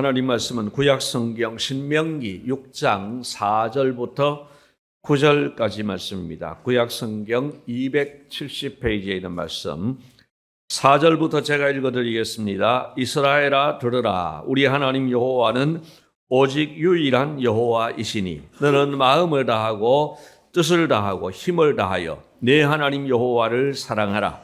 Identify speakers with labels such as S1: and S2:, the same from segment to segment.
S1: 하나님 말씀은 구약 성경 신명기 6장 4절부터 9절까지 말씀입니다. 구약 성경 270페이지에 있는 말씀 4절부터 제가 읽어 드리겠습니다. 이스라엘아 들으라 우리 하나님 여호와는 오직 유일한 여호와이시니 너는 마음을 다하고 뜻을 다하고 힘을 다하여 내 하나님 여호와를 사랑하라.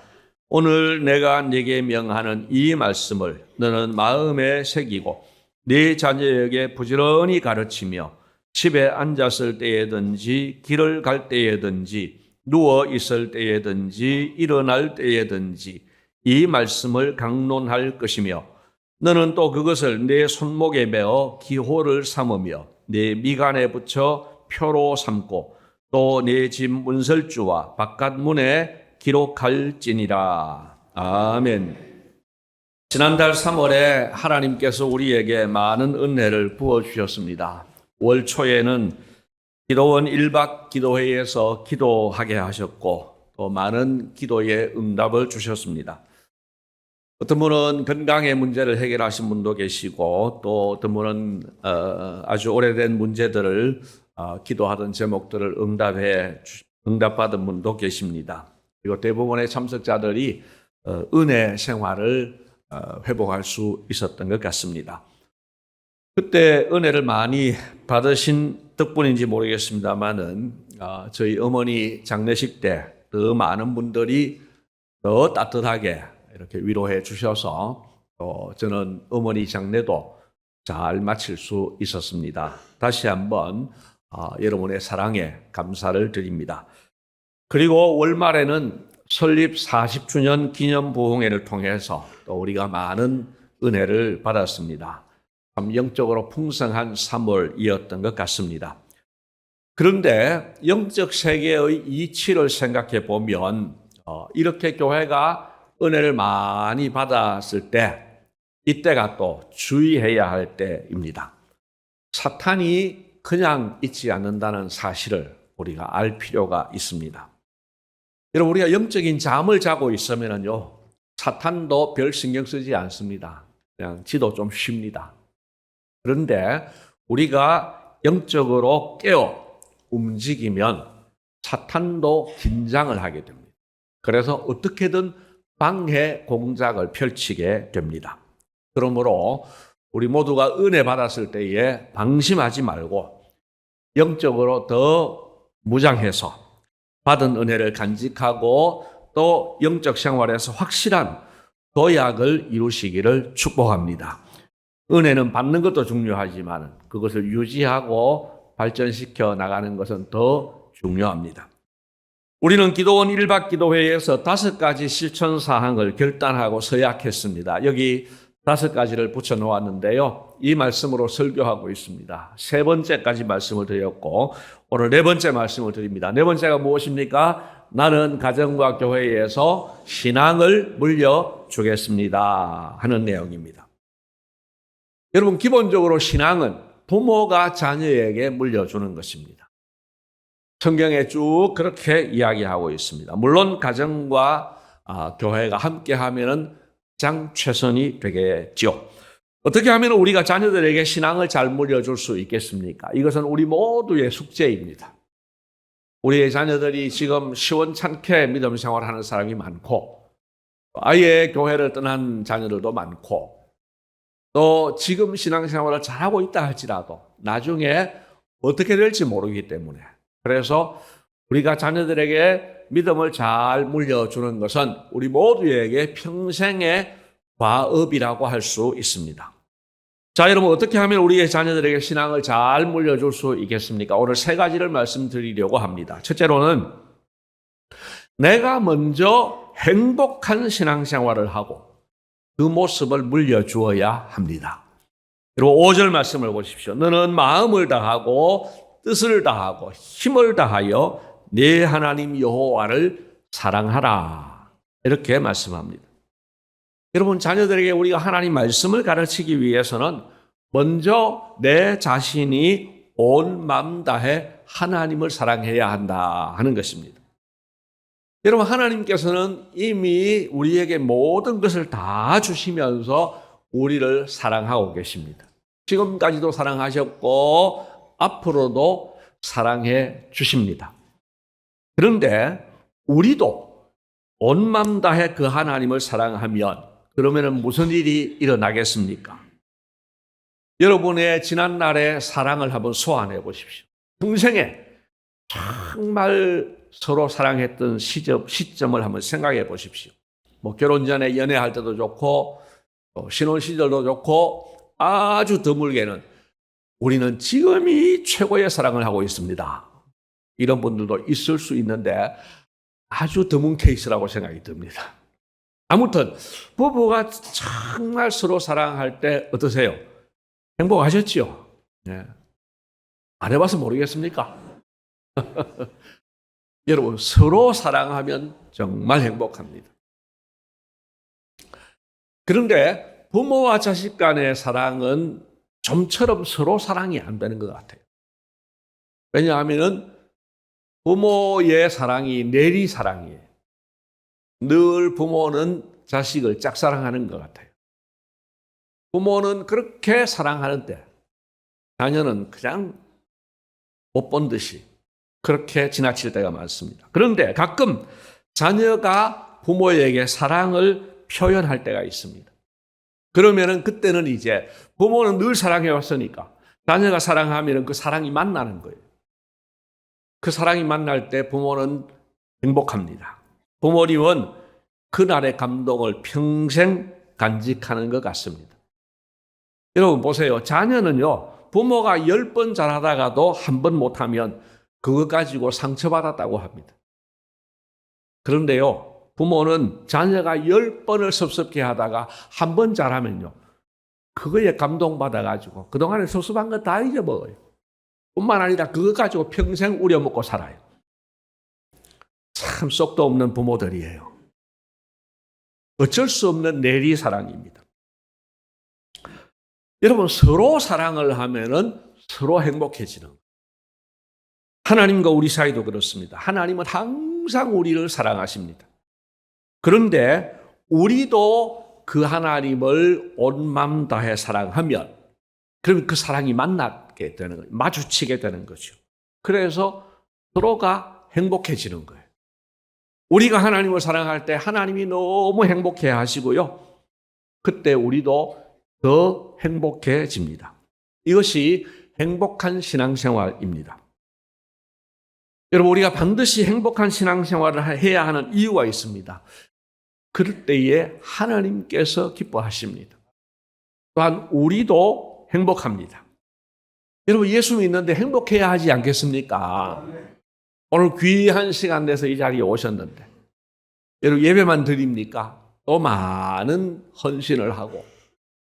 S1: 오늘 내가 네게 명하는 이 말씀을 너는 마음에 새기고 네 자녀에게 부지런히 가르치며 집에 앉았을 때에든지 길을 갈 때에든지 누워 있을 때에든지 일어날 때에든지 이 말씀을 강론할 것이며 너는 또 그것을 내 손목에 메어 기호를 삼으며 내 미간에 붙여 표로 삼고 또 내 집 문설주와 바깥 문에 기록할지니라. 아멘. 지난달 3월에 하나님께서 우리에게 많은 은혜를 부어 주셨습니다. 월 초에는 기도원 1박 기도회에서 기도하게 하셨고 또 많은 기도의 응답을 주셨습니다. 어떤 분은 건강의 문제를 해결하신 분도 계시고 또 어떤 분은 어, 아주 오래된 문제들을 어, 기도하던 제목들을 응답해 주- 응답받은 분도 계십니다. 그리고 대부분의 참석자들이 어, 은혜 생활을 어, 회복할 수 있었던 것 같습니다. 그때 은혜를 많이 받으신 덕분인지 모르겠습니다만은 어, 저희 어머니 장례식 때 더 많은 분들이 더 따뜻하게 이렇게 위로해 주셔서 또 저는 어머니 장례도 잘 마칠 수 있었습니다. 다시 한번 어, 여러분의 사랑에 감사를 드립니다. 그리고 월말에는 설립 40주년 기념 부흥회를 통해서 또 우리가 많은 은혜를 받았습니다. 참 영적으로 풍성한 3월이었던 것 같습니다. 그런데 영적 세계의 이치를 생각해 보면 어, 이렇게 교회가 은혜를 많이 받았을 때 이때가 또 주의해야 할 때입니다. 사탄이 그냥 있지 않는다는 사실을 우리가 알 필요가 있습니다. 여러분 우리가 영적인 잠을 자고 있으면요 사탄도 별 신경 쓰지 않습니다. 그냥 지도 좀 쉽니다. 그런데 우리가 영적으로 깨어 움직이면 사탄도 긴장을 하게 됩니다. 그래서 어떻게든 방해 공작을 펼치게 됩니다. 그러므로 우리 모두가 은혜 받았을 때에 방심하지 말고 영적으로 더 무장해서 받은 은혜를 간직하고 또 영적 생활에서 확실한 도약을 이루시기를 축복합니다. 은혜는 받는 것도 중요하지만 그것을 유지하고 발전시켜 나가는 것은 더 중요합니다. 우리는 기도원 1박 기도회에서 다섯 가지 실천 사항을 결단하고 서약했습니다. 여기 다섯 가지를 붙여 놓았는데요. 이 말씀으로 설교하고 있습니다. 세 번째까지 말씀을 드렸고 오늘 네 번째 말씀을 드립니다. 네 번째가 무엇입니까? 나는 가정과 교회에서 신앙을 물려 주겠습니다. 하는 내용입니다. 여러분 기본적으로 신앙은 부모가 자녀에게 물려주는 것입니다. 성경에 쭉 그렇게 이야기하고 있습니다. 물론 가정과 아, 교회가 함께 하면은 가장 최선이 되겠죠. 어떻게 하면 우리가 자녀들에게 신앙을 잘 물려줄 수 있겠습니까? 이것은 우리 모두의 숙제입니다. 우리의 자녀들이 지금 시원찮게 믿음 생활하는 사람이 많고, 아예 교회를 떠난 자녀들도 많고, 또 지금 신앙 생활을 잘하고 있다 할지라도 나중에 어떻게 될지 모르기 때문에 그래서 우리가 자녀들에게 믿음을 잘 물려주는 것은 우리 모두에게 평생의 과업이라고 할 수 있습니다. 자, 여러분 어떻게 하면 우리의 자녀들에게 신앙을 잘 물려줄 수 있겠습니까? 오늘 세 가지를 말씀드리려고 합니다. 첫째로는 내가 먼저 행복한 신앙생활을 하고 그 모습을 물려주어야 합니다. 그리고 5절 말씀을 보십시오. 너는 마음을 다하고 뜻을 다하고 힘을 다하여 내 하나님 여호와를 사랑하라. 이렇게 말씀합니다. 여러분 자녀들에게 우리가 하나님 말씀을 가르치기 위해서는 먼저 내 자신이 온 마음 다해 하나님을 사랑해야 한다 하는 것입니다. 여러분, 하나님께서는 이미 우리에게 모든 것을 다 주시면서 우리를 사랑하고 계십니다. 지금까지도 사랑하셨고 앞으로도 사랑해 주십니다. 그런데 우리도 온맘 다해 그 하나님을 사랑하면 그러면 무슨 일이 일어나겠습니까? 여러분의 지난 날의 사랑을 한번 소환해 보십시오. 평생에 정말 서로 사랑했던 시점, 시점을 한번 생각해 보십시오. 뭐 결혼 전에 연애할 때도 좋고 또 신혼 시절도 좋고 아주 드물게는 우리는 지금이 최고의 사랑을 하고 있습니다. 이런 분들도 있을 수 있는데 아주 드문 케이스라고 생각이 듭니다. 아무튼 부부가 정말 서로 사랑할 때 어떠세요? 행복하셨지요? 네. 안 해봐서 모르겠습니까? 여러분 서로 사랑하면 정말 행복합니다. 그런데 부모와 자식 간의 사랑은 좀처럼 서로 사랑이 안 되는 것 같아요. 왜냐하면 부모의 사랑이 내리 사랑이에요. 늘 부모는 자식을 짝사랑하는 것 같아요. 부모는 그렇게 사랑하는데 자녀는 그냥 못 본 듯이 그렇게 지나칠 때가 많습니다. 그런데 가끔 자녀가 부모에게 사랑을 표현할 때가 있습니다. 그러면은 그때는 이제 부모는 늘 사랑해 왔으니까 자녀가 사랑하면은 그 사랑이 만나는 거예요. 그 사랑이 만날 때 부모는 행복합니다. 부모님은 그날의 감동을 평생 간직하는 것 같습니다. 여러분 보세요. 자녀는요, 부모가 열번 잘하다가도 한 번 못하면 그것 가지고 상처받았다고 합니다. 그런데요, 부모는 자녀가 열 번을 섭섭게 하다가 한 번 잘하면요, 그거에 감동받아가지고 그동안에 섭섭한 거 다 잊어먹어요. 뿐만 아니라 그거 가지고 평생 우려먹고 살아요. 참 쏙도 없는 부모들이에요. 어쩔 수 없는 내리 사랑입니다. 여러분 서로 사랑을 하면은 서로 행복해지는. 하나님과 우리 사이도 그렇습니다. 하나님은 항상 우리를 사랑하십니다. 그런데 우리도 그 하나님을 온맘 다해 사랑하면 그러면 그 사랑이 만나 게 되는 거예요. 마주치게 되는 거죠. 그래서 서로가 행복해지는 거예요. 우리가 하나님을 사랑할 때 하나님이 너무 행복해 하시고요. 그때 우리도 더 행복해집니다. 이것이 행복한 신앙생활입니다. 여러분, 우리가 반드시 행복한 신앙생활을 해야 하는 이유가 있습니다. 그럴 때에 하나님께서 기뻐하십니다. 또한 우리도 행복합니다. 여러분, 예수 믿는데 행복해야 하지 않겠습니까? 오늘 귀한 시간 내서 이 자리에 오셨는데, 여러분, 예배만 드립니까? 또 많은 헌신을 하고,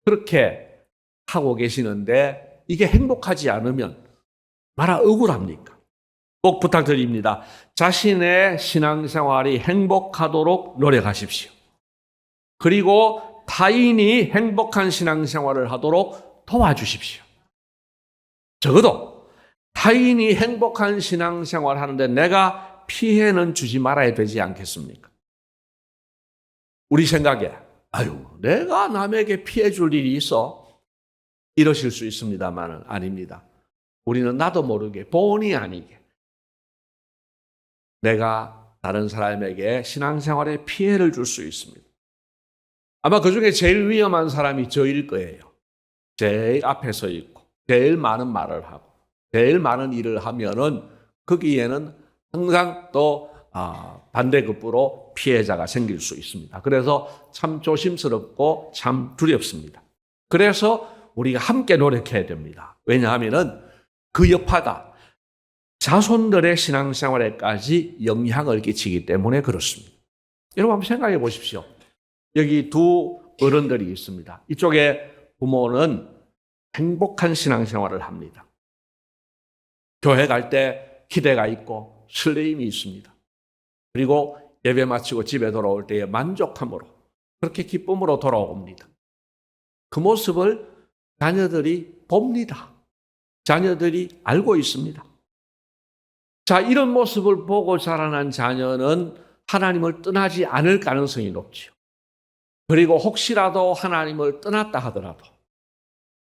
S1: 그렇게 하고 계시는데, 이게 행복하지 않으면, 마라 억울합니까? 꼭 부탁드립니다. 자신의 신앙생활이 행복하도록 노력하십시오. 그리고 타인이 행복한 신앙생활을 하도록 도와주십시오. 적어도 타인이 행복한 신앙생활 하는데 내가 피해는 주지 말아야 되지 않겠습니까? 우리 생각에, 아유, 내가 남에게 피해 줄 일이 있어? 이러실 수 있습니다만 아닙니다. 우리는 나도 모르게, 본의 아니게, 내가 다른 사람에게 신앙생활에 피해를 줄 수 있습니다. 아마 그 중에 제일 위험한 사람이 저일 거예요. 제일 앞에 서 있고, 제일 많은 말을 하고, 제일 많은 일을 하면은 거기에는 항상 또 아, 반대급부로 피해자가 생길 수 있습니다. 그래서 참 조심스럽고 참 두렵습니다. 그래서 우리가 함께 노력해야 됩니다. 왜냐하면은 그 여파가 자손들의 신앙생활에까지 영향을 끼치기 때문에 그렇습니다. 여러분 한번 생각해 보십시오. 여기 두 어른들이 있습니다. 이쪽에 부모는 행복한 신앙생활을 합니다. 교회 갈 때 기대가 있고 설레임이 있습니다. 그리고 예배 마치고 집에 돌아올 때에 만족함으로 그렇게 기쁨으로 돌아옵니다. 그 모습을 자녀들이 봅니다. 자녀들이 알고 있습니다. 자, 이런 모습을 보고 자라난 자녀는 하나님을 떠나지 않을 가능성이 높지요. 그리고 혹시라도 하나님을 떠났다 하더라도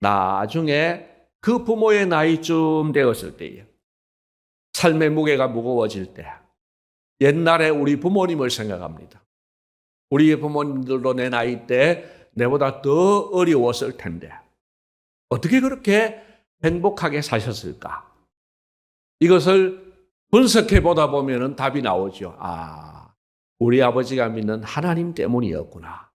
S1: 나중에 그 부모의 나이쯤 되었을 때에 삶의 무게가 무거워질 때 옛날에 우리 부모님을 생각합니다. 우리 부모님들도 내 나이 때 내보다 더 어려웠을 텐데 어떻게 그렇게 행복하게 사셨을까? 이것을 분석해 보다 보면은 답이 나오죠. 아, 우리 아버지가 믿는 하나님 때문이었구나.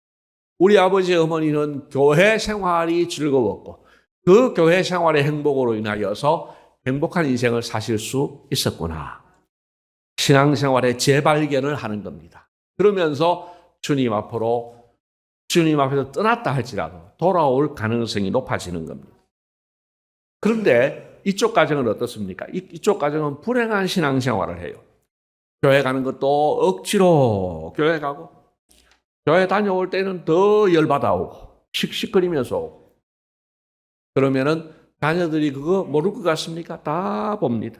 S1: 우리 아버지 어머니는 교회 생활이 즐거웠고 그 교회 생활의 행복으로 인하여서 행복한 인생을 사실 수 있었구나. 신앙생활의 재발견을 하는 겁니다. 그러면서 주님 앞으로 주님 앞에서 떠났다 할지라도 돌아올 가능성이 높아지는 겁니다. 그런데 이쪽 가정은 어떻습니까? 이- 이쪽 가정은 불행한 신앙생활을 해요. 교회 가는 것도 억지로 교회 가고 교회 다녀올 때는 더 열받아 오고 씩씩거리면서 오고 그러면은 자녀들이 그거 모를 것 같습니까? 다 봅니다.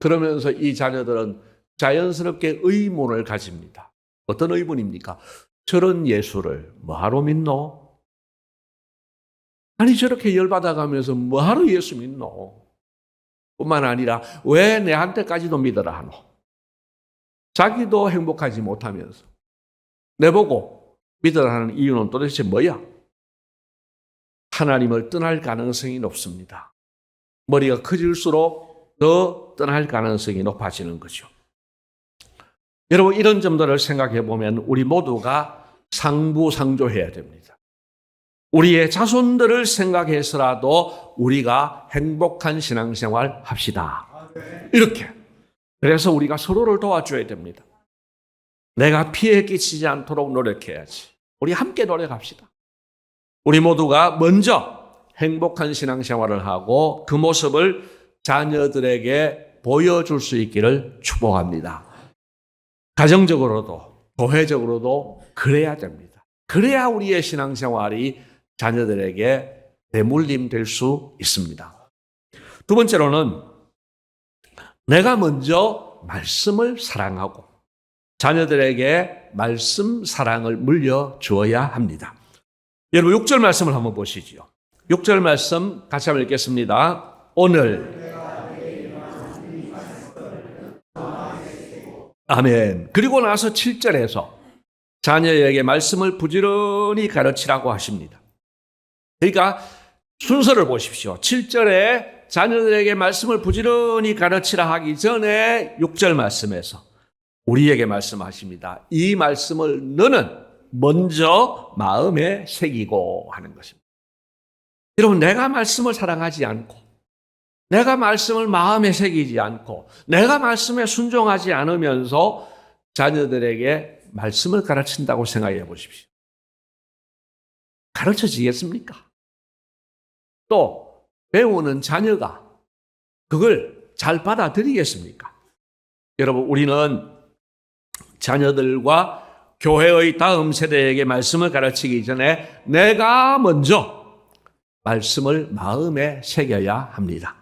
S1: 그러면서 이 자녀들은 자연스럽게 의문을 가집니다. 어떤 의문입니까? 저런 예수를 뭐하러 믿노? 아니 저렇게 열받아가면서 뭐하러 예수 믿노? 뿐만 아니라 왜 내한테까지도 믿어라 하노? 자기도 행복하지 못하면서 내보고 믿으라 하는 이유는 도대체 뭐야? 하나님을 떠날 가능성이 높습니다. 머리가 커질수록 더 떠날 가능성이 높아지는 거죠. 여러분 이런 점들을 생각해 보면 우리 모두가 상부상조해야 됩니다. 우리의 자손들을 생각해서라도 우리가 행복한 신앙생활 합시다. 이렇게. 그래서 우리가 서로를 도와줘야 됩니다. 내가 피해 끼치지 않도록 노력해야지. 우리 함께 노력합시다. 우리 모두가 먼저 행복한 신앙생활을 하고 그 모습을 자녀들에게 보여줄 수 있기를 축복합니다. 가정적으로도 교회적으로도 그래야 됩니다. 그래야 우리의 신앙생활이 자녀들에게 대물림 될 수 있습니다. 두 번째로는 내가 먼저 말씀을 사랑하고 자녀들에게 말씀 사랑을 물려 주어야 합니다. 여러분 6절 말씀을 한번 보시죠. 6절 말씀 같이 한번 읽겠습니다. 오늘 아멘. 그리고 나서 7절에서 자녀에게 말씀을 부지런히 가르치라고 하십니다. 그러니까 순서를 보십시오. 7절에 자녀들에게 말씀을 부지런히 가르치라 하기 전에 6절 말씀에서 우리에게 말씀하십니다. 이 말씀을 너는 먼저 마음에 새기고 하는 것입니다. 여러분, 내가 말씀을 사랑하지 않고, 내가 말씀을 마음에 새기지 않고, 내가 말씀에 순종하지 않으면서 자녀들에게 말씀을 가르친다고 생각해 보십시오. 가르쳐 지겠습니까? 또, 배우는 자녀가 그걸 잘 받아들이겠습니까? 여러분, 우리는 자녀들과 교회의 다음 세대에게 말씀을 가르치기 전에 내가 먼저 말씀을 마음에 새겨야 합니다.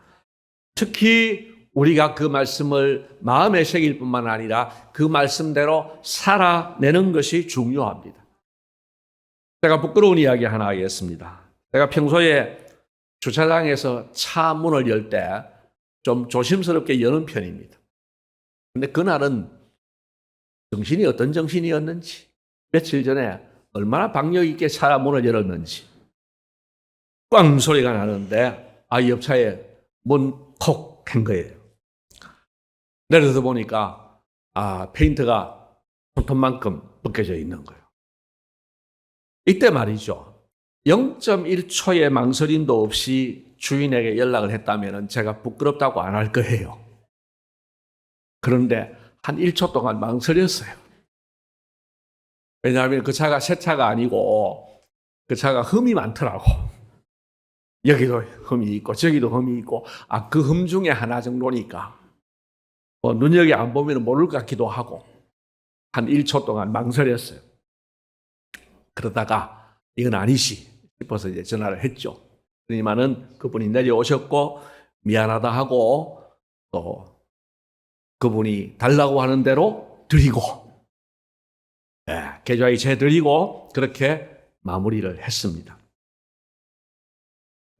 S1: 특히 우리가 그 말씀을 마음에 새길 뿐만 아니라 그 말씀대로 살아내는 것이 중요합니다. 제가 부끄러운 이야기 하나 하겠습니다. 제가 평소에 주차장에서 차 문을 열 때 좀 조심스럽게 여는 편입니다. 근데 그날은 정신이 어떤 정신이었는지, 며칠 전에 얼마나 박력 있게 차 문을 열었는지, 꽝 소리가 나는데, 아, 옆차에 문콕 한 거예요. 내려서 보니까, 아, 페인트가 손톱만큼 벗겨져 있는 거예요. 이때 말이죠. 0.1초의 망설임도 없이 주인에게 연락을 했다면 제가 부끄럽다고 안 할 거예요. 그런데 한 1초 동안 망설였어요. 왜냐하면 그 차가 새 차가 아니고 그 차가 흠이 많더라고. 여기도 흠이 있고 저기도 흠이 있고 아 그 흠 중에 하나 정도니까 뭐 눈여겨 안 보면 모를 것 같기도 하고 한 1초 동안 망설였어요. 그러다가 이건 아니시 싶어서 이제 전화를 했죠. 그러니만은 그분이 내려오셨고 미안하다 하고 또 그분이 달라고 하는 대로 드리고 예, 계좌에 재 드리고 그렇게 마무리를 했습니다.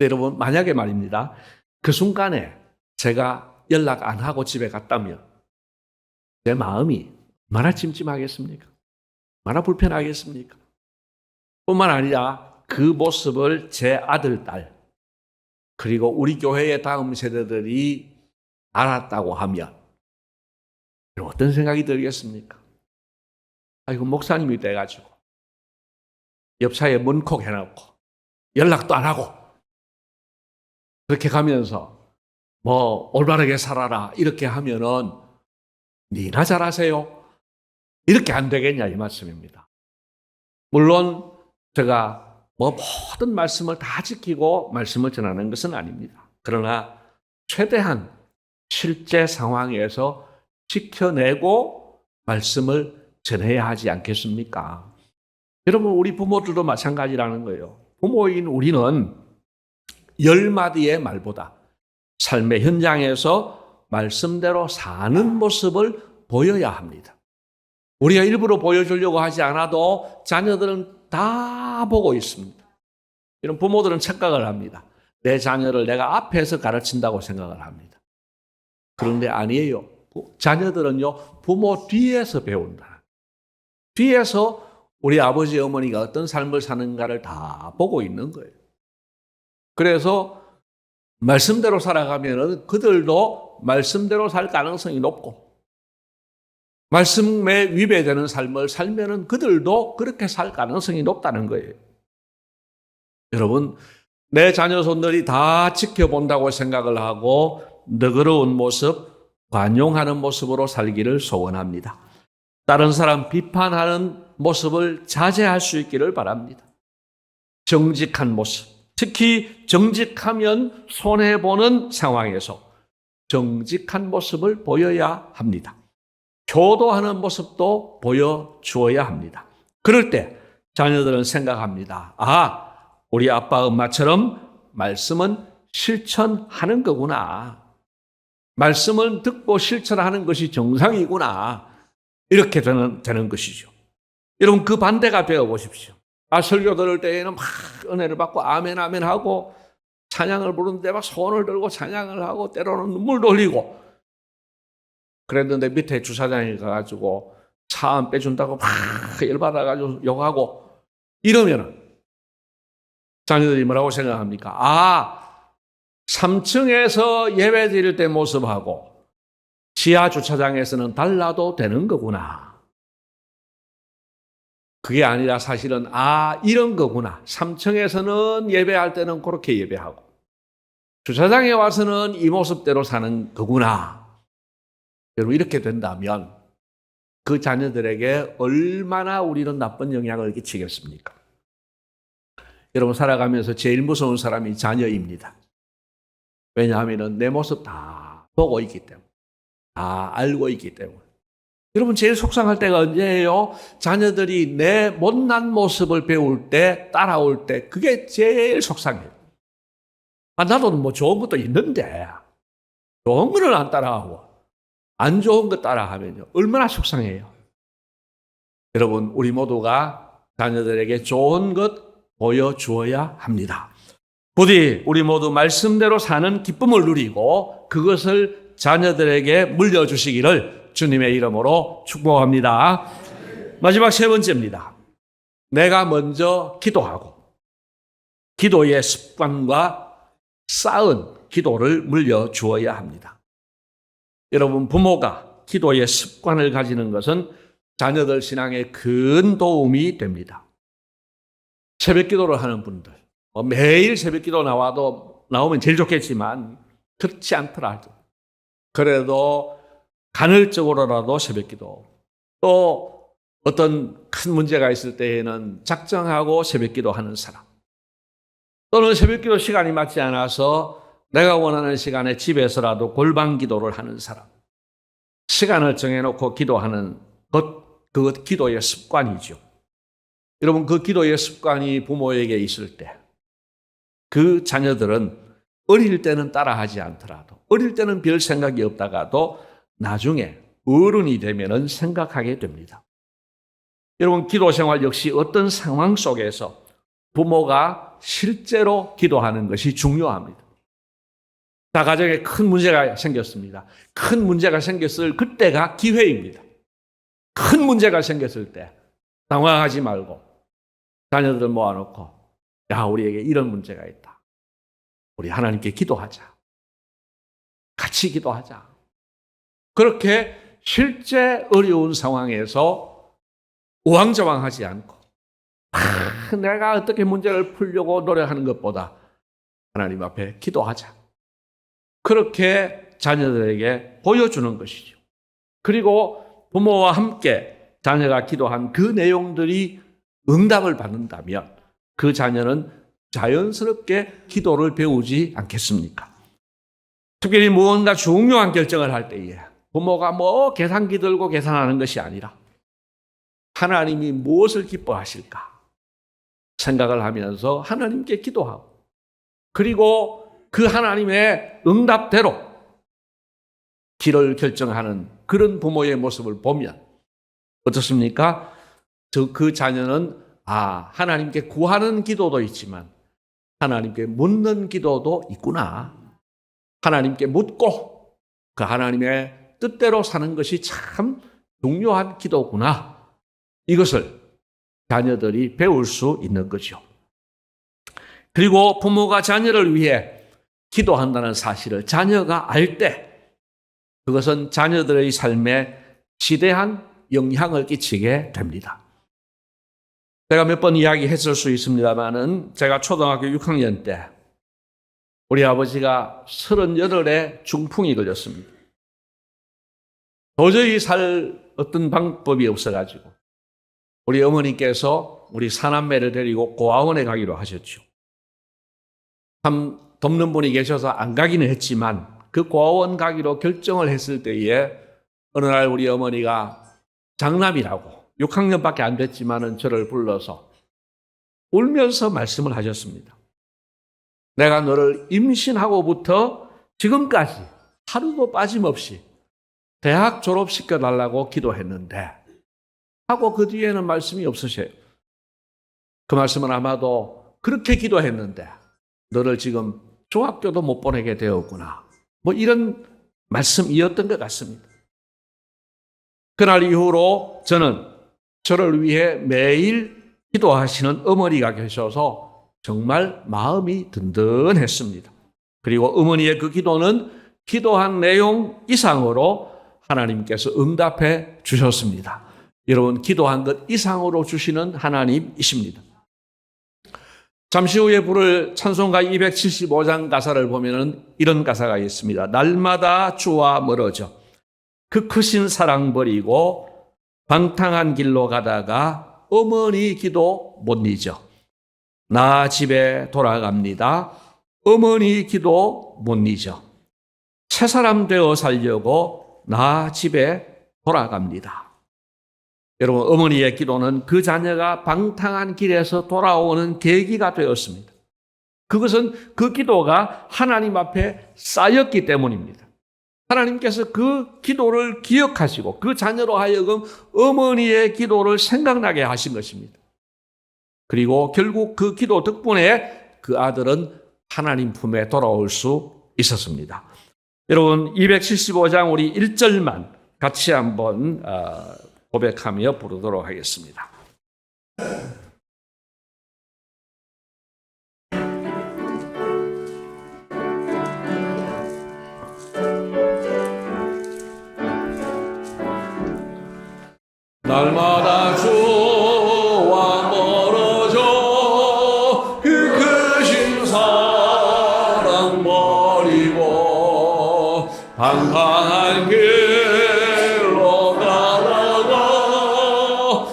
S1: 여러분, 만약에 말입니다. 그 순간에 제가 연락 안 하고 집에 갔다면 제 마음이 얼마나 찜찜하겠습니까? 얼마나 불편하겠습니까? 뿐만 아니라 그 모습을 제 아들, 딸, 그리고 우리 교회의 다음 세대들이 알았다고 하면 어떤 생각이 들겠습니까? 아이고, 목사님이 돼가지고 옆차에 문콕 해놓고 연락도 안 하고 그렇게 가면서 뭐 올바르게 살아라 이렇게 하면은 니나 잘하세요 이렇게 안 되겠냐 이 말씀입니다. 물론 제가 뭐 모든 말씀을 다 지키고 말씀을 전하는 것은 아닙니다. 그러나 최대한 실제 상황에서 지켜내고 말씀을 전해야 하지 않겠습니까? 여러분, 우리 부모들도 마찬가지라는 거예요. 부모인 우리는 열 마디의 말보다 삶의 현장에서 말씀대로 사는 모습을 보여야 합니다. 우리가 일부러 보여주려고 하지 않아도 자녀들은 다 보고 있습니다. 이런 부모들은 착각을 합니다. 내 자녀를 내가 앞에서 가르친다고 생각을 합니다. 그런데 아니에요. 자녀들은요, 부모 뒤에서 배운다. 뒤에서 우리 아버지, 어머니가 어떤 삶을 사는가를 다 보고 있는 거예요. 그래서 말씀대로 살아가면 그들도 말씀대로 살 가능성이 높고, 말씀에 위배되는 삶을 살면 그들도 그렇게 살 가능성이 높다는 거예요. 여러분, 내 자녀 손들이 다 지켜본다고 생각을 하고 너그러운 모습, 관용하는 모습으로 살기를 소원합니다. 다른 사람 비판하는 모습을 자제할 수 있기를 바랍니다. 정직한 모습, 특히 정직하면 손해보는 상황에서 정직한 모습을 보여야 합니다. 교도하는 모습도 보여주어야 합니다. 그럴 때 자녀들은 생각합니다. 아, 우리 아빠, 엄마처럼 말씀은 실천하는 거구나. 말씀을 듣고 실천하는 것이 정상이구나. 이렇게 되는, 되는 것이죠. 여러분, 그 반대가 되어 보십시오. 아, 설교 들을 때에는 막 은혜를 받고 아멘, 아멘 하고 찬양을 부르는데 막 손을 들고 찬양을 하고 때로는 눈물도 흘리고 그랬는데 밑에 주차장에 가가지고 차 안 빼준다고 막 열받아가지고 욕하고 이러면은 자녀들이 뭐라고 생각합니까? 아, 3층에서 예배 드릴 때 모습하고 지하 주차장에서는 달라도 되는 거구나. 그게 아니라 사실은 아, 이런 거구나. 3층에서는 예배할 때는 그렇게 예배하고 주차장에 와서는 이 모습대로 사는 거구나. 여러분 이렇게 된다면 그 자녀들에게 얼마나 우리는 나쁜 영향을 끼치겠습니까? 여러분 살아가면서 제일 무서운 사람이 자녀입니다. 왜냐하면 내 모습 다 보고 있기 때문에 다 알고 있기 때문에 여러분 제일 속상할 때가 언제예요? 자녀들이 내 못난 모습을 배울 때 따라올 때 그게 제일 속상해요. 아, 나도 뭐 좋은 것도 있는데 좋은 거는 안 따라하고 안 좋은 거 따라하면요 얼마나 속상해요. 여러분 우리 모두가 자녀들에게 좋은 것 보여주어야 합니다. 부디 우리 모두 말씀대로 사는 기쁨을 누리고 그것을 자녀들에게 물려주시기를 주님의 이름으로 축복합니다. 마지막 세 번째입니다. 내가 먼저 기도하고 기도의 습관과 쌓은 기도를 물려주어야 합니다. 여러분, 부모가 기도의 습관을 가지는 것은 자녀들 신앙에 큰 도움이 됩니다. 새벽 기도를 하는 분들, 뭐 매일 새벽 기도 나와도 나오면 제일 좋겠지만 그렇지 않더라 도. 그래도 간헐적으로라도 새벽 기도 또 어떤 큰 문제가 있을 때에는 작정하고 새벽 기도 하는 사람. 또는 새벽 기도 시간이 맞지 않아서 내가 원하는 시간에 집에서라도 골방 기도를 하는 사람. 시간을 정해놓고 기도하는 것, 그것 기도의 습관이죠. 여러분, 그 기도의 습관이 부모에게 있을 때, 그 자녀들은 어릴 때는 따라하지 않더라도, 어릴 때는 별 생각이 없다가도 나중에 어른이 되면은 생각하게 됩니다. 여러분, 기도 생활 역시 어떤 상황 속에서 부모가 실제로 기도하는 것이 중요합니다. 자, 가정에 큰 문제가 생겼습니다. 큰 문제가 생겼을 그때가 기회입니다. 큰 문제가 생겼을 때 당황하지 말고 자녀들 모아놓고 야, 우리에게 이런 문제가 있다. 우리 하나님께 기도하자. 같이 기도하자. 그렇게 실제 어려운 상황에서 우왕좌왕하지 않고 아, 내가 어떻게 문제를 풀려고 노력하는 것보다 하나님 앞에 기도하자. 그렇게 자녀들에게 보여주는 것이죠. 그리고 부모와 함께 자녀가 기도한 그 내용들이 응답을 받는다면 그 자녀는 자연스럽게 기도를 배우지 않겠습니까? 특별히 무언가 중요한 결정을 할 때에 부모가 뭐 계산기 들고 계산하는 것이 아니라 하나님이 무엇을 기뻐하실까 생각을 하면서 하나님께 기도하고 그리고 그 하나님의 응답대로 길을 결정하는 그런 부모의 모습을 보면 어떻습니까? 저그 자녀는 아 하나님께 구하는 기도도 있지만 하나님께 묻는 기도도 있구나. 하나님께 묻고 그 하나님의 뜻대로 사는 것이 참 중요한 기도구나. 이것을 자녀들이 배울 수 있는 거죠. 그리고 부모가 자녀를 위해 기도한다는 사실을 자녀가 알 때 그것은 자녀들의 삶에 지대한 영향을 끼치게 됩니다. 제가 몇 번 이야기했을 수 있습니다만은 제가 초등학교 6학년 때 우리 아버지가 38에 중풍이 걸렸습니다. 도저히 살 어떤 방법이 없어가지고 우리 어머니께서 우리 사남매를 데리고 고아원에 가기로 하셨죠. 참 돕는 분이 계셔서 안 가기는 했지만 그 고아원 가기로 결정을 했을 때에 어느 날 우리 어머니가 장남이라고 6학년밖에 안 됐지만은 저를 불러서 울면서 말씀을 하셨습니다. 내가 너를 임신하고부터 지금까지 하루도 빠짐없이 대학 졸업시켜 달라고 기도했는데 하고 그 뒤에는 말씀이 없으셔요. 그 말씀은 아마도 그렇게 기도했는데 너를 지금 중학교도 못 보내게 되었구나. 뭐 이런 말씀이었던 것 같습니다. 그날 이후로 저는 저를 위해 매일 기도하시는 어머니가 계셔서 정말 마음이 든든했습니다. 그리고 어머니의 그 기도는 기도한 내용 이상으로 하나님께서 응답해 주셨습니다. 여러분, 기도한 것 이상으로 주시는 하나님이십니다. 잠시 후에 부를 찬송가 275장 가사를 보면은 이런 가사가 있습니다. 날마다 주와 멀어져 그 크신 사랑 버리고 방탕한 길로 가다가 어머니 기도 못 잊어. 나 집에 돌아갑니다. 어머니 기도 못 잊어. 새 사람 되어 살려고 나 집에 돌아갑니다. 여러분, 어머니의 기도는 그 자녀가 방탕한 길에서 돌아오는 계기가 되었습니다. 그것은 그 기도가 하나님 앞에 쌓였기 때문입니다. 하나님께서 그 기도를 기억하시고 그 자녀로 하여금 어머니의 기도를 생각나게 하신 것입니다. 그리고 결국 그 기도 덕분에 그 아들은 하나님 품에 돌아올 수 있었습니다. 여러분, 275장 우리 1절만 같이 한번 어, 고백하며 부르도록 하겠습니다.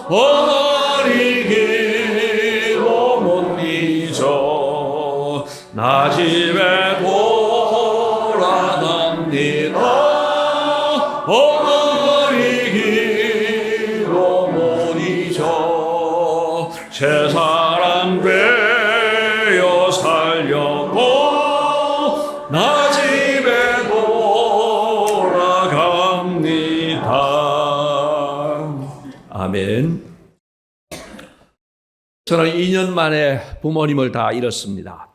S1: 가 2년 만에 부모님을 다 잃었습니다.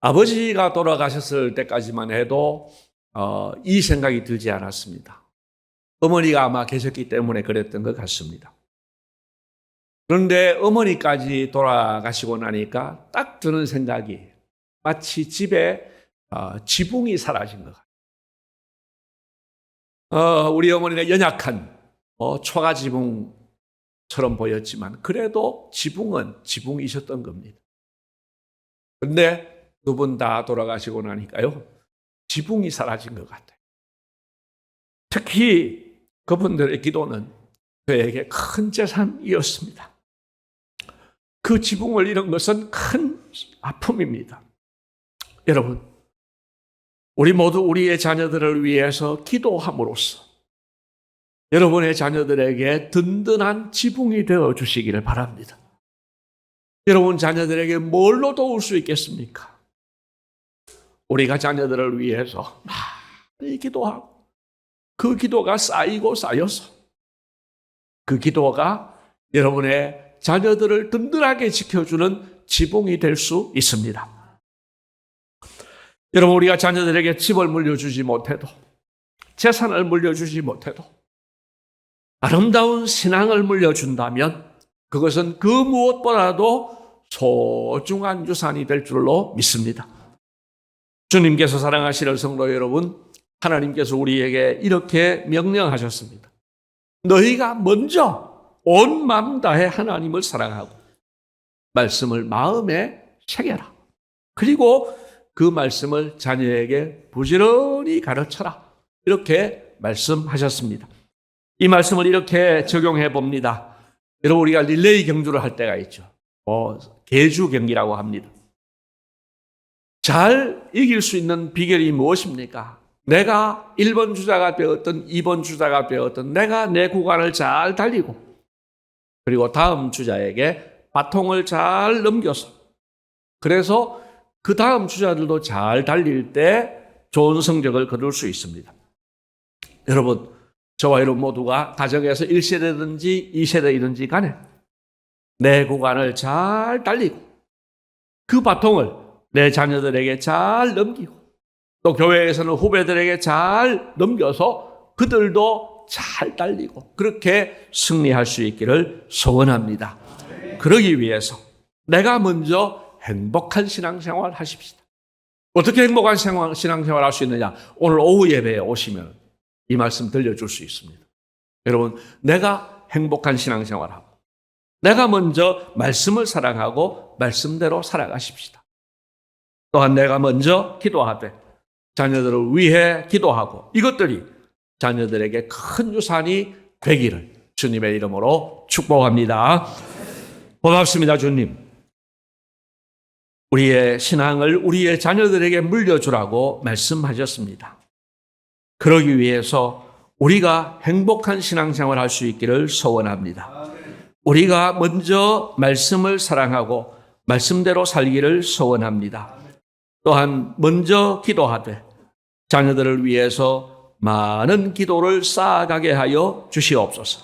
S1: 아버지가 돌아가셨을 때까지만 해도 어, 이 생각이 들지 않았습니다. 어머니가 아마 계셨기 때문에 그랬던 것 같습니다. 그런데 어머니까지 돌아가시고 나니까 딱 드는 생각이 마치 집에 어, 지붕이 사라진 것 같아요. 어, 우리 어머니는 연약한 어, 초가 지붕 처럼 보였지만 그래도 지붕은 지붕이셨던 겁니다. 근데 두 분 다 돌아가시고 나니까요. 지붕이 사라진 것 같아요. 특히 그분들의 기도는 저에게 큰 재산이었습니다. 그 지붕을 잃은 것은 큰 아픔입니다. 여러분, 우리 모두 우리의 자녀들을 위해서 기도함으로써 여러분의 자녀들에게 든든한 지붕이 되어 주시기를 바랍니다. 여러분 자녀들에게 뭘로 도울 수 있겠습니까? 우리가 자녀들을 위해서 많이 기도하고 그 기도가 쌓이고 쌓여서 그 기도가 여러분의 자녀들을 든든하게 지켜주는 지붕이 될 수 있습니다. 여러분, 우리가 자녀들에게 집을 물려주지 못해도, 재산을 물려주지 못해도, 아름다운 신앙을 물려준다면, 그것은 그 무엇보다도 소중한 유산이 될 줄로 믿습니다. 주님께서 사랑하시는 성도 여러분, 하나님께서 우리에게 이렇게 명령하셨습니다. 너희가 먼저 온 마음 다해 하나님을 사랑하고 말씀을 마음에 새겨라. 그리고 그 말씀을 자녀에게 부지런히 가르쳐라. 이렇게 말씀하셨습니다. 이 말씀을 이렇게 적용해 봅니다. 여러분 우리가 릴레이 경주를 할 때가 있죠. 어, 개주 경기라고 합니다. 잘 이길 수 있는 비결이 무엇입니까? 내가 1번 주자가 되었던 2번 주자가 되었던 내가 내 구간을 잘 달리고 그리고 다음 주자에게 바통을 잘 넘겨서 그래서 그 다음 주자들도 잘 달릴 때 좋은 성적을 거둘 수 있습니다. 여러분, 저와 여러분 모두가 가정에서 1세대든지 2세대이든지 간에 내 구간을 잘 달리고 그 바통을 내 자녀들에게 잘 넘기고 또 교회에서는 후배들에게 잘 넘겨서 그들도 잘 달리고 그렇게 승리할 수 있기를 소원합니다. 그러기 위해서 내가 먼저 행복한 신앙생활 하십시다. 어떻게 행복한 신앙생활 할 수 있느냐? 오늘 오후 예배에 오시면 이 말씀 들려줄 수 있습니다. 여러분, 내가 행복한 신앙생활 하고 내가 먼저 말씀을 사랑하고 말씀대로 살아가십시다. 또한 내가 먼저 기도하되 자녀들을 위해 기도하고 이것들이 자녀들에게 큰 유산이 되기를 주님의 이름으로 축복합니다. 고맙습니다, 주님. 우리의 신앙을 우리의 자녀들에게 물려주라고 말씀하셨습니다. 그러기 위해서 우리가 행복한 신앙생활 할 수 있기를 소원합니다. 우리가 먼저 말씀을 사랑하고 말씀대로 살기를 소원합니다. 또한 먼저 기도하되 자녀들을 위해서 많은 기도를 쌓아가게 하여 주시옵소서.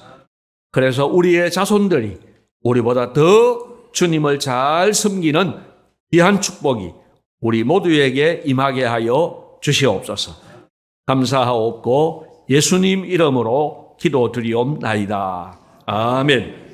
S1: 그래서 우리의 자손들이 우리보다 더 주님을 잘 섬기는 귀한 축복이 우리 모두에게 임하게 하여 주시옵소서. 감사하옵고 예수님 이름으로 기도드리옵나이다. 아멘.